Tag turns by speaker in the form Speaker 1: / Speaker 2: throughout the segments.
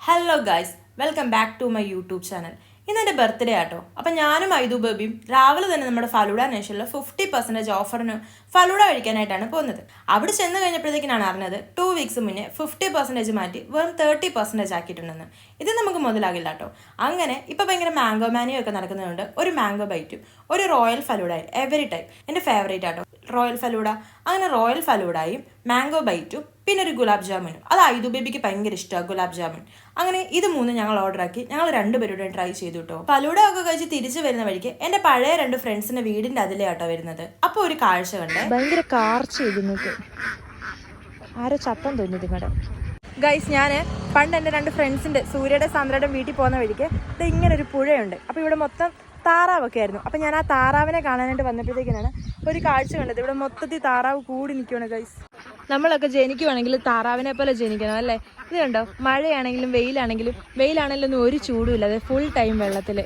Speaker 1: Hello guys welcome back to my YouTube channel ഇന്ന് എന്റെ birthday ആട്ടോ. അപ്പം ഞാനും ഐദു ബേബിയും രാവിലെ തന്നെ നമ്മുടെ ഫലൂഡ നേഷനിൽ ഫിഫ്റ്റി പെർസെന്റേജ് ഓഫറിന് ഫലൂഡ കഴിക്കാനായിട്ടാണ് പോകുന്നത്. അവിടെ ചെന്ന് കഴിഞ്ഞപ്പോഴത്തേക്കിനാണ് അറിഞ്ഞത് ടു വീക്സ് മുന്നേ ഫിഫ്റ്റി പെർസെന്റേജ് മാറ്റി വെറും തേർട്ടി പെർസെന്റേജ് ആക്കിയിട്ടുണ്ടെന്ന്. ഇത് നമുക്ക് മുതലാകില്ല കേട്ടോ അങ്ങനെ ഇപ്പം ഭയങ്കര മാംഗോ മാനിയോ ഒക്കെ നടക്കുന്നതുകൊണ്ട് ഒരു മാംഗോ ബൈറ്റും ഒരു റോയൽ ഫലൂഡായി എവറി ടൈം എന്റെ ഫേവറേറ്റ് ആട്ടോ. റോയൽ ഫലൂഡ അങ്ങനെ റോയൽ ഫലൂഡായും മാംഗോ ബൈറ്റും പിന്നെ ഒരു ഗുലാബ് ജാമുനും. അത് ഐദു ബേബിക്ക് ഭയങ്കര ഇഷ്ടമാണ് ഗുലാബ് ജാമുൻ. അങ്ങനെ ഇത് മൂന്ന് ഞങ്ങൾ ഓർഡർ ആക്കി. ഞങ്ങൾ രണ്ടുപേരുടെ ട്രൈ ചെയ്തു കേട്ടോ ഫലൂഡ ഒക്കെ കഴിച്ച് തിരിച്ചു വരുന്ന വഴിക്ക് എന്റെ പഴയ രണ്ട് ഫ്രണ്ട്സിന്റെ വീടിന്റെ അതിലേ ആട്ടോ വരുന്നത്. അപ്പോൾ ഒരു കാഴ്ച കണ്ടേ.
Speaker 2: ഭയങ്കര കാർച്ച ആരോ ചത്തം തോന്നി നിങ്ങളുടെ ഗൈസ് ഞാൻ പണ്ട് എന്റെ രണ്ട് ഫ്രണ്ട്സിന്റെ സൂര്യയുടെ സന്ദ്രയുടെ വീട്ടിൽ പോകുന്ന വഴിക്ക് ഇത് ഇങ്ങനെ ഒരു പുഴയുണ്ട്. അപ്പോൾ ഇവിടെ മൊത്തം താറാവൊക്കെ ആയിരുന്നു അപ്പം ഞാൻ ആ താറാവിനെ കാണാനായിട്ട് വന്നപ്പോഴത്തേക്കിനാണ് ഒരു കാഴ്ച കണ്ടത്. ഇവിടെ മൊത്തത്തിൽ താറാവ് കൂടി നിൽക്കുകയാണ് ഗൈസ് നമ്മളൊക്കെ ജനിക്കുവാണെങ്കിൽ താറാവിനെ പോലെ ജനിക്കണം അല്ലേ? ഇത് കണ്ടോ? മഴയാണെങ്കിലും വെയിലാണെങ്കിലും വെയിലാണെങ്കിലും ഒരു ചൂടും ഇല്ലാതെ ഫുൾ ടൈം വെള്ളത്തിൽ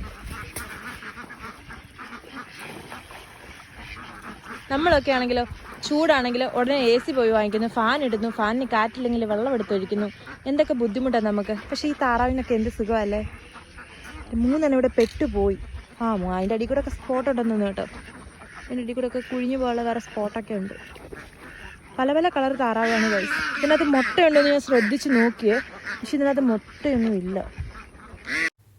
Speaker 2: നമ്മളൊക്കെ ആണെങ്കിലോ ചൂടാണെങ്കിലോ ഉടനെ എ സി പോയി വാങ്ങിക്കുന്നു. ഫാൻ ഇടുന്നു. ഫാനിന് കാറ്റില്ലെങ്കിൽ വെള്ളം എടുത്തൊഴിക്കുന്നു. എന്തൊക്കെ ബുദ്ധിമുട്ടാണ് നമുക്ക്? പക്ഷേ ഈ താറാവിനൊക്കെ എന്ത് സുഖമല്ലേ മൂന്നെണ്ണം ഇവിടെ പെട്ടുപോയി. ആ അതിന്റെ അടിയിൽ കൂടെ ഒക്കെ സ്പോട്ട് ഉണ്ടെന്ന് കേട്ടോ. അതിന്റെ അടിയിൽ കൂടെ ഒക്കെ കുഴിഞ്ഞു പോകാനുള്ള വേറെ സ്പോട്ടൊക്കെ ഉണ്ട്. പല പല കളർ താറാവാണ് കഴിച്ച് ഇതിനകത്ത് മുട്ടയുണ്ടെന്ന് ഞാൻ ശ്രദ്ധിച്ച് നോക്കിയേ പക്ഷെ ഇതിനകത്ത് മുട്ടയൊന്നും ഇല്ല.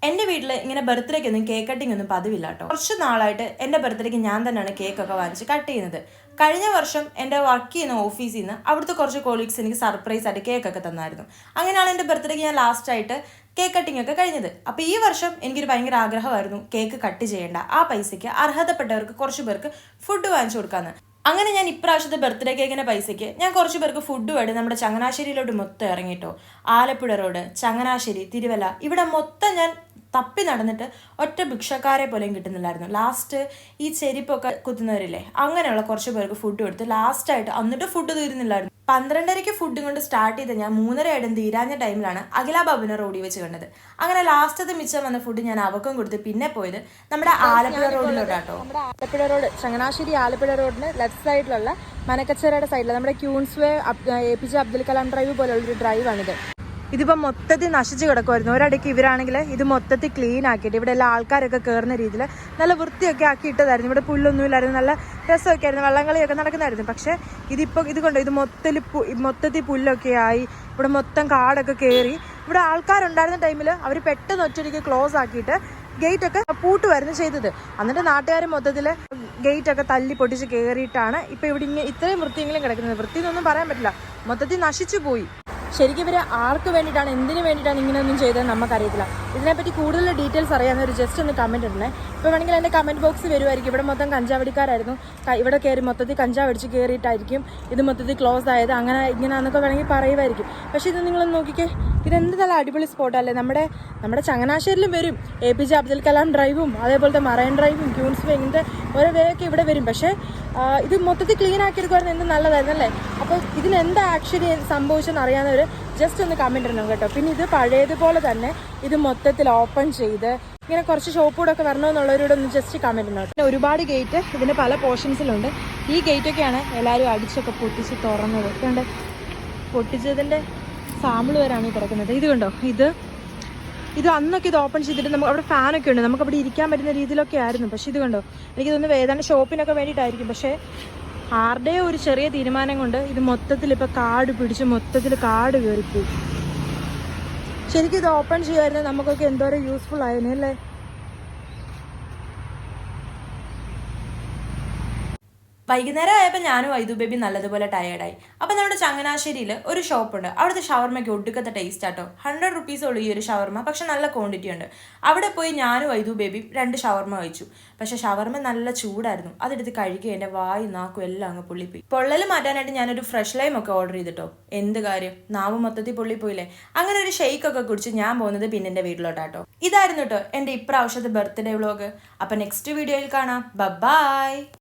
Speaker 1: എന്റെ വീട്ടിൽ ഇങ്ങനെ ബർത്ത്ഡേക്ക് ഒന്നും കേക്ക് കട്ടിംഗ് ഒന്നും പതിവില്ല കേട്ടോ. കുറച്ച് നാളായിട്ട് എന്റെ ബർത്ത്ഡേക്ക് ഞാൻ തന്നെയാണ് കേക്ക് ഒക്കെ വാങ്ങിച്ച് കട്ട് ചെയ്യുന്നത്. കഴിഞ്ഞ വർഷം എന്റെ വർക്ക് ചെയ്യുന്ന ഓഫീസിൽ നിന്ന് അവിടുത്തെ കുറച്ച് കോളീഗ്സ് എനിക്ക് സർപ്രൈസ് ആയിട്ട് കേക്കൊക്കെ തന്നായിരുന്നു. അങ്ങനെയാണ് എന്റെ ബർത്ത്ഡേക്ക് ഞാൻ ലാസ്റ്റ് ആയിട്ട് കേക്ക് കട്ടിംഗ് ഒക്കെ കഴിഞ്ഞത്. അപ്പോൾ ഈ വർഷം എനിക്കൊരു ഭയങ്കര ആഗ്രഹമായിരുന്നു കേക്ക് കട്ട് ചെയ്യേണ്ട. ആ പൈസയ്ക്ക് അർഹതപ്പെട്ടവർക്ക് കുറച്ച് പേർക്ക് ഫുഡ് വാങ്ങിച്ചു കൊടുക്കാമെന്ന് അങ്ങനെ ഞാൻ ഇപ്രാവശ്യത്തെ ബർത്ത്ഡേ കേക്കിന്റെ പൈസയ്ക്ക് ഞാൻ കുറച്ച് പേർക്ക് ഫുഡുമായിട്ട് നമ്മുടെ ചങ്ങനാശ്ശേരിയിലോട്ട് മൊത്തം ഇറങ്ങിയിട്ടോ ആലപ്പുഴ റോഡ് ചങ്ങനാശ്ശേരി തിരുവല്ല ഇവിടെ മൊത്തം ഞാൻ തപ്പി നടന്നിട്ട് ഒറ്റ ഭിക്ഷക്കാരെ പോലെയും കിട്ടുന്നില്ലായിരുന്നു. ലാസ്റ്റ് ഈ ചെരിപ്പൊക്കെ കുത്തുന്നവരില്ലേ അങ്ങനെയുള്ള കുറച്ച് പേർക്ക് ഫുഡ് കൊടുത്ത് ലാസ്റ്റായിട്ട് എന്നിട്ട് ഫുഡ് തീരുന്നില്ലായിരുന്നു. പന്ത്രണ്ടരയ്ക്ക് ഫുഡും കൊണ്ട് സ്റ്റാർട്ട് ചെയ്ത് ഞാൻ മൂന്നര ആയിട്ടും തീരാഞ്ഞ ടൈമിലാണ് അഖില ബാബുവിനെ റോഡിൽ വെച്ച് കണ്ടത്. അങ്ങനെ ലാസ്റ്റത്തെ മിച്ചം വന്ന ഫുഡ് ഞാൻ അവക്കും കൊടുത്ത് പിന്നെ പോയത് നമ്മുടെ ആലപ്പുഴ റോഡിലോട്ടാട്ടോ.
Speaker 2: നമ്മുടെ ആലപ്പുഴ റോഡ് ചങ്ങനാശ്ശേരി ആലപ്പുഴ റോഡിന് ലെഫ്റ്റ് സൈഡിലുള്ള മനക്കച്ചേരയുടെ സൈഡിൽ നമ്മുടെ Queens Way A P J Abdul Kalam Drive പോലുള്ളൊരു ഡ്രൈവാണിത് ഇതിപ്പോൾ മൊത്തത്തിൽ നശിച്ച് കിടക്കുമായിരുന്നു ഒരടയ്ക്ക് ഇവരാണെങ്കിൽ ഇത് മൊത്തത്തിൽ ക്ലീൻ ആക്കിയിട്ട് ഇവിടെ എല്ലാ ആൾക്കാരൊക്കെ കയറുന്ന രീതിയിൽ നല്ല വൃത്തിയൊക്കെ ആക്കി ഇട്ടതായിരുന്നു ഇവിടെ പുല്ലൊന്നുമില്ലായിരുന്നു. നല്ല രസമൊക്കെ ആയിരുന്നു. വള്ളംകളിയൊക്കെ നടക്കുന്നതായിരുന്നു പക്ഷേ ഇതിപ്പോൾ ഇത് കൊണ്ട് ഇത് മൊത്തത്തിൽ മൊത്തത്തിൽ പുല്ലൊക്കെ ആയി ഇവിടെ മൊത്തം കാടൊക്കെ കയറി ഇവിടെ ആൾക്കാരുണ്ടായിരുന്ന ടൈമിൽ അവർ പെട്ടെന്ന് ഒറ്റയ്ക്ക് ക്ലോസ് ആക്കിയിട്ട് ഗേറ്റ് ഒക്കെ പൂട്ടുമായിരുന്നു ചെയ്തത്. എന്നിട്ട് നാട്ടുകാർ മൊത്തത്തിൽ ഗേറ്റ് ഒക്കെ തല്ലി പൊട്ടിച്ച് കയറിയിട്ടാണ് ഇപ്പൊ ഇവിടെ ഇത്രയും വൃത്തിയെങ്കിലും കിടക്കുന്നത്. വൃത്തി എന്നൊന്നും പറയാൻ പറ്റില്ല. മൊത്തത്തിൽ നശിച്ചു പോയി. ശരിക്കും ഇവർ ആർക്ക് വേണ്ടിയിട്ടാണ് എന്തിനു വേണ്ടിയിട്ടാണ് ഇങ്ങനെയൊന്നും ചെയ്തത് നമുക്കറിയത്തില്ല. ഇതിനെപ്പറ്റി കൂടുതൽ ഡീറ്റെയിൽസ് അറിയാമെന്ന് ഒരു ജസ്റ്റ് ഒന്ന് കമന്റ് ഇടണേ. ഇപ്പോൾ വേണമെങ്കിൽ എന്റെ കമന്റ് ബോക്സ് വരുമായിരിക്കും. ഇവിടെ മൊത്തം കഞ്ചാവടിക്കാരായിരുന്നു. ഇവിടെ കയറി മൊത്തത്തിൽ കഞ്ചാവ് അടിച്ച് കയറിയിട്ടായിരിക്കും ഇത് മൊത്തത്തിൽ ക്ലോസ് ആയത്. അങ്ങനെ ഇങ്ങനെയാണെന്നൊക്കെ വേണമെങ്കിൽ പറയുമായിരിക്കും. പക്ഷേ ഇത് നിങ്ങളൊന്ന് നോക്കിക്കേ. ഇതെന്ത് നല്ല അടിപൊളി സ്പോട്ടല്ലേ നമ്മുടെ നമ്മുടെ ചങ്ങനാശ്ശേരിലും വരും. A P J Abdul Kalam ഡ്രൈവും അതേപോലത്തെ മറൈൻ ഡ്രൈവും ക്യൂൻസ് വേ ഇങ്ങനത്തെ ഓരോ വേയൊക്കെ ഇവിടെ വരും. പക്ഷേ ഇത് മൊത്തത്തിൽ ക്ലീൻ ആക്കി ആക്കിയെടുക്കുമായിരുന്നു എന്ത് നല്ലതായിരുന്നു അല്ലേ അപ്പോൾ ഇതിനെന്താ ആക്ച്വലി സംഭവിച്ചെന്ന് അറിയാവുന്നവർ ജസ്റ്റ് ഒന്ന് കമന്റ് ഇടണം കേട്ടോ. പിന്നെ ഇത് പഴയതുപോലെ തന്നെ ഇത് മൊത്തത്തിൽ ഓപ്പൺ ചെയ്ത് ഇങ്ങനെ കുറച്ച് ഷോപ്പുകൂടൊക്കെ വരണമെന്നുള്ളവരോട് ഒന്ന് ജസ്റ്റ് കമന്റ് ഇടണം. പിന്നെ ഒരുപാട് ഗേറ്റ് ഇതിന്റെ പല പോർഷൻസിലുണ്ട് ഈ ഗേറ്റൊക്കെയാണ് എല്ലാവരും അടിച്ചൊക്കെ പൊട്ടിച്ച് തുറന്നത്. കണ്ട് പൊട്ടിച്ചതിന്റെ സാമ്പിൾ വരാണ് ഈ കിടക്കുന്നത് ഇത് കണ്ടോ? ഇത് ഇത് അന്നൊക്കെ ഇത് ഓപ്പൺ ചെയ്തിട്ട് നമുക്ക് അവിടെ ഫാനൊക്കെ ഉണ്ട്. നമുക്ക് അവിടെ ഇരിക്കാൻ പറ്റുന്ന രീതിയിലൊക്കെ ആയിരുന്നു. പക്ഷേ ഇത് കണ്ടോ? എനിക്ക് തോന്നുന്നു ഏതാണ്ട് ഷോപ്പിനൊക്കെ വേണ്ടിയിട്ടായിരിക്കും. പക്ഷേ ആരുടെയോ ഒരു ചെറിയ തീരുമാനം കൊണ്ട് ഇത് മൊത്തത്തിൽ ഇപ്പൊ കാട് പിടിച്ച് മൊത്തത്തിൽ കാട് കയറിപ്പോയി. ശരിക്കും ഇത് ഓപ്പൺ ചെയ്യുമായിരുന്നെങ്കിൽ നമുക്കൊക്കെ എന്തോരം യൂസ്ഫുൾ ആയിരുന്നു അല്ലേ?
Speaker 1: വൈകുന്നേരം ആയപ്പോൾ ഞാനും വൈദു ബേബി നല്ലതുപോലെ ടയേർഡായി അപ്പോൾ നമ്മുടെ ചങ്ങനാശ്ശേരിയിൽ ഒരു ഷോപ്പുണ്ട്. അവിടുത്തെ ഷവർമ്മയ്ക്ക് ഒടുക്കത്തെ ടേസ്റ്റ് ആട്ടോ. ഹൺഡ്രഡ് റുപ്പീസ് ഉള്ളൂ ഈ ഒരു ഷവർമ്മ പക്ഷെ നല്ല ക്വാണ്ടിറ്റി ഉണ്ട്. അവിടെ പോയി ഞാനും വൈദു ബേബി രണ്ട് ഷവർമ്മ കഴിച്ചു. പക്ഷെ ഷവർമ്മ നല്ല ചൂടായിരുന്നു. അതെടുത്ത് കഴിക്കുക എന്റെ വായി നാക്കും എല്ലാം അങ്ങ് പൊള്ളിപ്പോയി. പൊള്ളൽ മാറ്റാനായിട്ട് ഞാനൊരു ഫ്രഷ് ലൈം ഒക്കെ ഓർഡർ ചെയ്തിട്ടോ. എന്ത് കാര്യം? നാവ് മൊത്തത്തിൽ പൊള്ളിപ്പോയില്ലേ? അങ്ങനെ ഒരു ഷെയ്ക്ക് ഒക്കെ കുടിച്ച് ഞാൻ പോകുന്നത് പിന്നെ എന്റെ വീട്ടിലോട്ടാട്ടോ. ഇതായിരുന്നു കേട്ടോ എന്റെ ഇപ്രാവശ്യത്തെ ബർത്ത്ഡേ വ്ളോഗ് അപ്പം നെക്സ്റ്റ് വീഡിയോയിൽ കാണാം. ബൈ